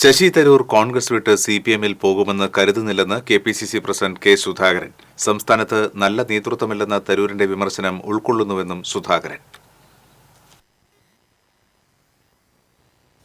ശശി തരൂർ കോൺഗ്രസ് വിട്ട് C P എമ്മിൽ പോകുമെന്ന് കരുതുന്നില്ലെന്ന് K P C C president K Sudhakaran. സംസ്ഥാനത്ത് നല്ല നേതൃത്വമില്ലെന്ന തരൂരിന്റെ വിമർശനം ഉൾക്കൊള്ളുന്നുവെന്നും സുധാകരൻ.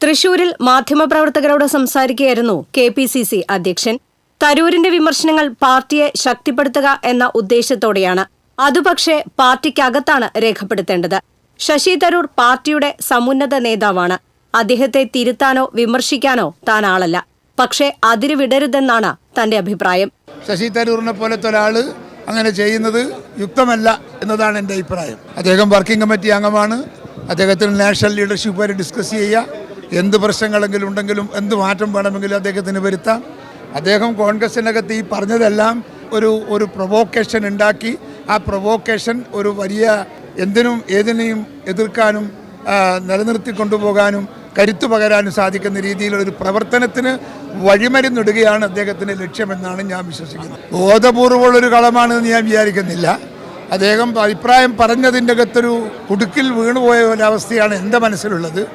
തൃശൂരിൽ മാധ്യമപ്രവർത്തകരോട് സംസാരിക്കുകയായിരുന്നു കെ പി സി സി അധ്യക്ഷൻ. തരൂരിന്റെ വിമർശനങ്ങൾ പാർട്ടിയെ ശക്തിപ്പെടുത്തുക എന്ന ഉദ്ദേശത്തോടെയാണ്. അതുപക്ഷെ പാർട്ടിക്കകത്താണ് രേഖപ്പെടുത്തേണ്ടത്. ശശി തരൂർ പാർട്ടിയുടെ സമുന്നത നേതാവാണ്. അദ്ദേഹത്തെ തിരുത്താനോ വിമർശിക്കാനോ താൻ ആളല്ല പക്ഷേ അതിര് വിടരുതെന്നാണ് തന്റെ അഭിപ്രായം. ശശി തരൂറിനെ പോലത്തെ ഒരാൾ അങ്ങനെ ചെയ്യുന്നത് യുക്തമല്ല എന്നതാണ് എന്റെ അഭിപ്രായം. അദ്ദേഹം വർക്കിംഗ് കമ്മിറ്റി അംഗമാണ്. അദ്ദേഹത്തിന് നാഷണൽ ലീഡർഷിപ്പുമായി ഡിസ്കസ് ചെയ്യുക എന്ത് പ്രശ്നങ്ങളെങ്കിലും ഉണ്ടെങ്കിലും എന്ത് മാറ്റം വേണമെങ്കിലും അദ്ദേഹത്തിന് വരുത്താം. അദ്ദേഹം കോൺഗ്രസിനകത്ത് ഈ പറഞ്ഞതെല്ലാം ഒരു ഒരു പ്രൊവോക്കേഷൻ ഉണ്ടാക്കി. ആ പ്രൊവോക്കേഷൻ ഒരു വലിയ എന്തിനും ഏതിനെയും എതിർക്കാനും നിലനിർത്തി കൊണ്ടുപോകാനും കരുത്തു പകരാനും സാധിക്കുന്ന രീതിയിലുള്ള ഒരു പ്രവർത്തനത്തിന് വഴിമരുന്നിടുകയാണ് അദ്ദേഹത്തിന്റെ ലക്ഷ്യമെന്നാണ് ഞാൻ വിശ്വസിക്കുന്നത്. ബോധപൂർവമുള്ളൊരു കളമാണെന്ന് ഞാൻ വിചാരിക്കുന്നില്ല. അദ്ദേഹം അഭിപ്രായം പറഞ്ഞതിന്റെ അകത്തൊരു കുടുക്കിൽ വീണുപോയ ഒരവസ്ഥയാണ് എന്റെ മനസ്സിലുള്ളത്.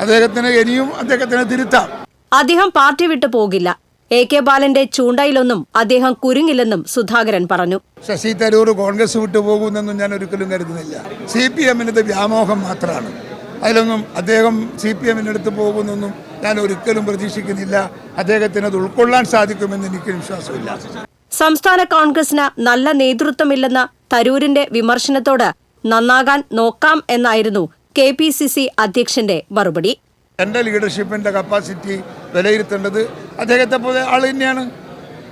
അദ്ദേഹത്തിന് ഇനിയും അദ്ദേഹത്തിന് തിരുത്താം. അദ്ദേഹം പാർട്ടി വിട്ടു പോകില്ല. എ കെ ബാലന്റെ ചൂണ്ടയിലൊന്നും അദ്ദേഹം കുരുങ്ങില്ലെന്നും സുധാകരൻ പറഞ്ഞു. ശശി തരൂർ കോൺഗ്രസ് വിട്ടു പോകുമെന്നൊന്നും ഞാൻ ഒരിക്കലും കരുതുന്നില്ല. സി പി എമ്മിനത് വ്യാമോഹം മാത്രമാണ്. അതിലൊന്നും അദ്ദേഹം സി പി എമ്മിനടുത്ത് പോകുന്നൊന്നും ഞാൻ ഒരിക്കലും പ്രതീക്ഷിക്കുന്നില്ല. അദ്ദേഹത്തിന് അത് ഉൾക്കൊള്ളാൻ സാധിക്കുമെന്ന് എനിക്ക് വിശ്വാസമില്ല സംസ്ഥാന കോൺഗ്രസിന് നല്ല നേതൃത്വമില്ലെന്ന തരൂരിന്റെ വിമർശനത്തോട് നന്നാകാൻ നോക്കാം എന്നായിരുന്നു കെ പി സി സി അധ്യക്ഷന്റെ മറുപടി. എന്റെ ലീഡർഷിപ്പിന്റെ കപ്പാസിറ്റി വിലയിരുത്തേണ്ടത് അദ്ദേഹത്തെ പോലെ ആൾ തന്നെയാണ്.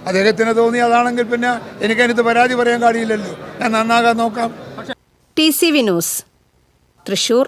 അദ്ദേഹത്തിന് തോന്നി അതാണെങ്കിൽ പിന്നെ എനിക്കതിനകത്ത് പരാതി പറയാൻ കഴിയില്ലല്ലോ ഞാൻ നന്നാകാൻ നോക്കാം. T C V news Thrissur.